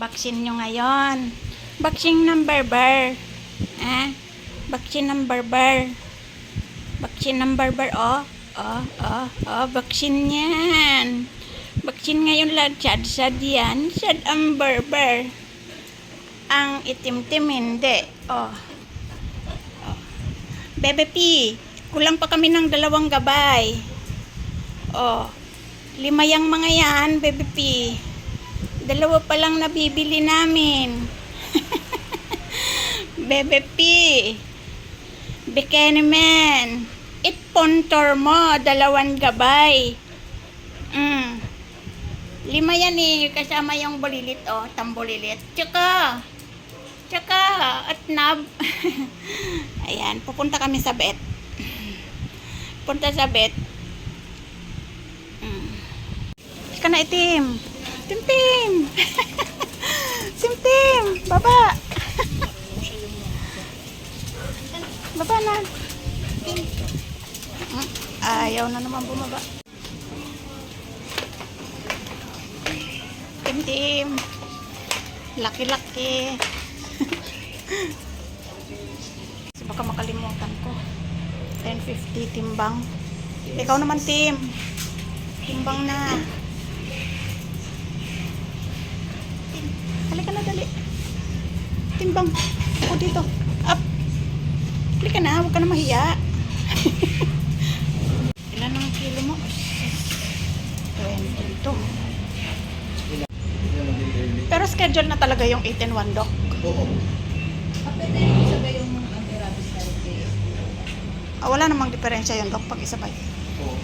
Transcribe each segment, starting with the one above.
Vaccine nyo ngayon. Vaccine ng barbar. Eh? Vaccine ng barbar. Vaccine ng barbar. Oh, oh, oh, oh. Vaccine yan. Vaccine ngayon lang. Sad, sad yan. Sad ang barbar. Ang itim-tim hindi. Oh. oh. Bebe P, kulang pa kami ng dalawang gabay. Oh. Lima yang mga yan, Bebe P. Dalawa pa lang nabibili namin. Bebe P. Bikini Man. It pontor mo, dalawang gabay. Mm. Lima yan eh, kasama yung bulilit oh, tambulilit. Tsaka, tsaka, at nab. Ayan, pupunta kami sa bet. Punta sa bet. Mm. Ka na itim. Tim Tim. Tim Tim, baba. baba na. Hmm, Ayaw na naman bumaba. Tim Tim. Laki-laki. Kasi baka makalimutan ko. 10.50 timbang. Ikaw naman, Tim. Timbang na. Halika na, dali. Timbang. Ako dito. Up. Halika na, huwag ka na mahiya. Ilan ang kilo mo? 22. Pero schedule na talaga yung 18-1 doc. Oo. Na yung sabay yung anti-rabies therapy. Ah, wala namang diferensya yun doc pag isabay. Oo.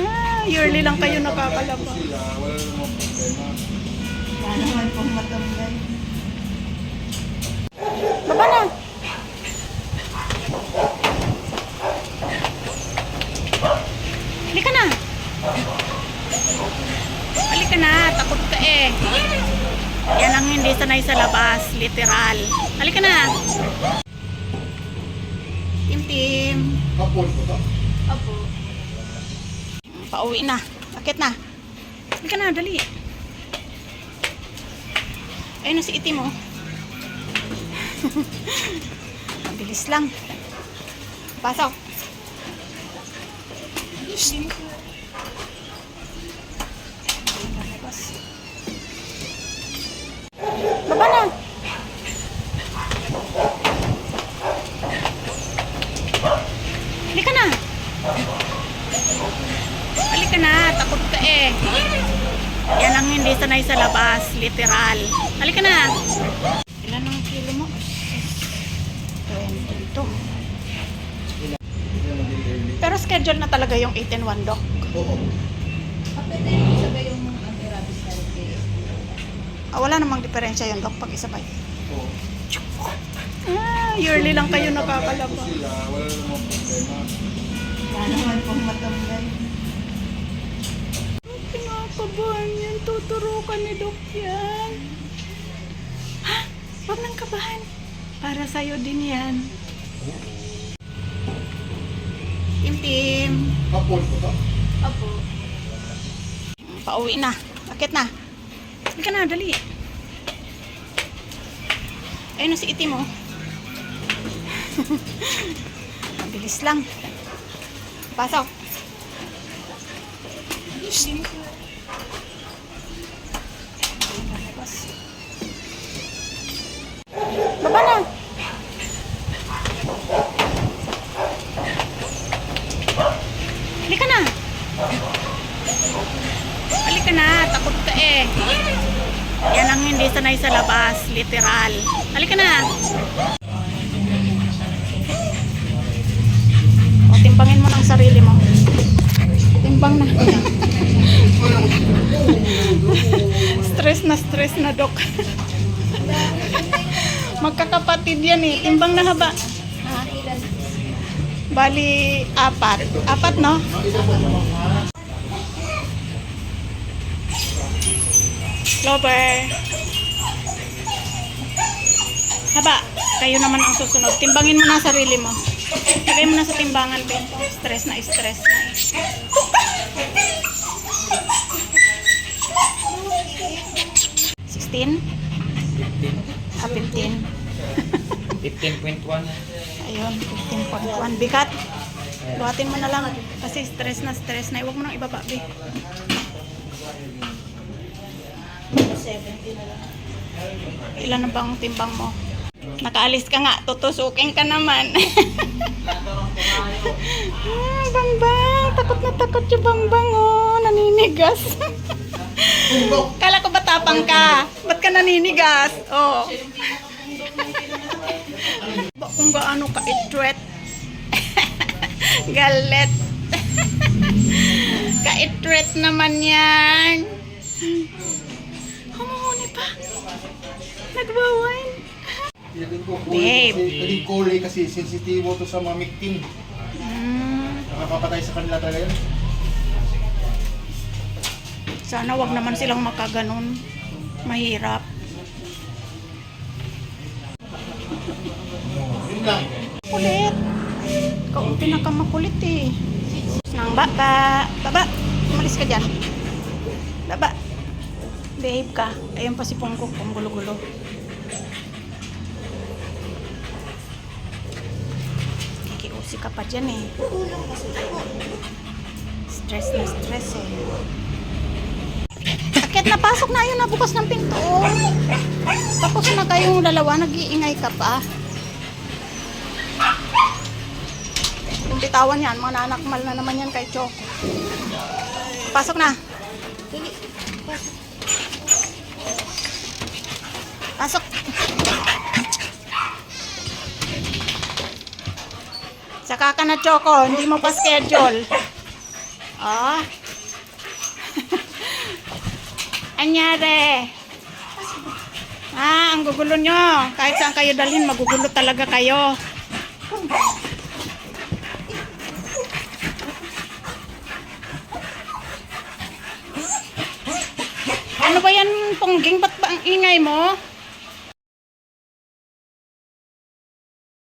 Ah, yearly lang kayo nakakalabas. Wala namang problema. Wala naman pong matamlay. Baba na. Halika na. Halika na, takot ka eh. Yan ang hindi sanay sa labas, literal. Halika na. Tim Tim. Hapon ko to. Apo. Pauwi na. Akit na. Halika na, dali. Ayun na si Iti mo. Mabilis lang. Pasok. Baba na. Halika na. Halika na, takot ka eh. Yan ang hindi sanay sa labas, literal. Halika na. Ilan ang kilo mo? 22. Pero schedule na talaga yung 18-1 doc. Oo. Kapit na yung sabay yung anti-rabies. Ah, wala namang diferensya yun doc pag isabay. Oo. Ah, yearly lang kayo nakakalabas. Wala namang problema. Wala naman pong matamlay. Tuturukan ni Doc yan. Ha? Huwag nang kabahan. Para sa'yo din yan. Tim Tim. Hapon ko to. Apo. Pauwi na. Akit na. Halika na, dali. Ayun na si Iti mo. Mabilis lang. Pasok. Baba na. Halika na. Halika na, takot ka eh. Yan ang hindi sanay sa labas, literal. Halika na. O, timbangin mo ng sarili mo. Timbang na. stress na stress na, Dok. Magkakapatid yan eh. Timbang na haba. Ilan? Bali, apat. Apat, no? Lover. Haba, kayo naman ang susunod. Timbangin mo na sarili mo. Lagay mo na sa timbangan, Ben. Stress na, stress na. eh. 16? Ah, 15. 15.1. Ayun, 15.1. Bigat. Buhatin mo na lang. Kasi stress na stress na. Huwag mo nang ibaba, Bi. 70 na lang. Ilan na bang timbang mo? Nakaalis ka nga, tutusukin ka naman. ah, bangbang, takot na takot yung bangbang, oh. Naninigas. Tapang ka? Ba't ka naninigas? Oh. Ba kung gaano ka itret. Galit. Kaitret naman yan. Humuhuni pa. Ko Babe. Naging kulay kasi sensitibo to sa mga victim. Mm, Nakakapatay sa kanila talaga yun. sana wag naman silang makaganon. Mahirap. Kulit. Ikaw ang pinakamakulit eh. Nang baba. Baba. Umalis ka dyan. Baba. Behave ka. Ayun pa si Pongkok. Ang gulo-gulo. Kikiusi ka pa dyan eh. Stress na stress eh. Akit na pasok na yun na bukas ng pinto. Tapos na kayong dalawa, nag-iingay ka pa. Yung bitawan yan, mga nanakmal na naman yan kay Choco. Pasok na. Pasok. Saka ka na Choco, hindi mo pa schedule. Ah. Anyare. Ah, ang gugulo nyo. Kahit saan kayo dalhin, magugulo talaga kayo. Ano ba yan, Pongging? Ba't ba ang ingay mo?